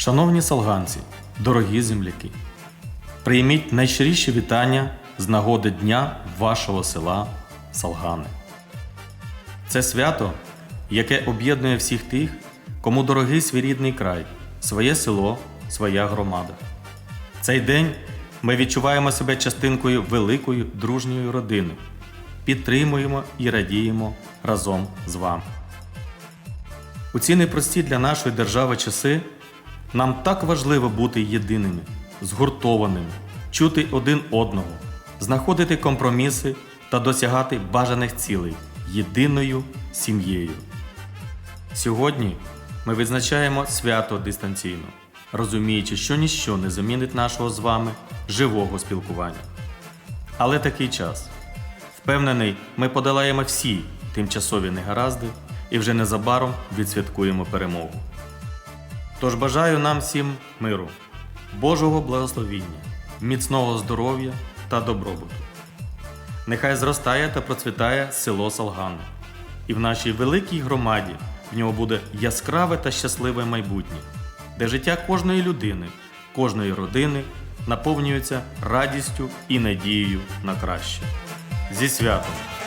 Шановні салганці, дорогі земляки, прийміть найщиріші вітання з нагоди Дня вашого села Салгани. Це свято, яке об'єднує всіх тих, кому дорогий свій рідний край, своє село, своя громада. Цей день ми відчуваємо себе частинкою великої дружньої родини, підтримуємо і радіємо разом з вами. У ці непрості для нашої держави часи нам так важливо бути єдиними, згуртованими, чути один одного, знаходити компроміси та досягати бажаних цілей єдиною сім'єю. Сьогодні ми відзначаємо свято дистанційно, розуміючи, що ніщо не замінить нашого з вами живого спілкування. Але такий час. Впевнений, ми подолаємо всі тимчасові негаразди і вже незабаром відсвяткуємо перемогу. Тож бажаю нам всім миру, Божого благословіння, міцного здоров'я та добробуту. Нехай зростає та процвітає село Салгани, і в нашій великій громаді в нього буде яскраве та щасливе майбутнє, де життя кожної людини, кожної родини наповнюється радістю і надією на краще. Зі святом!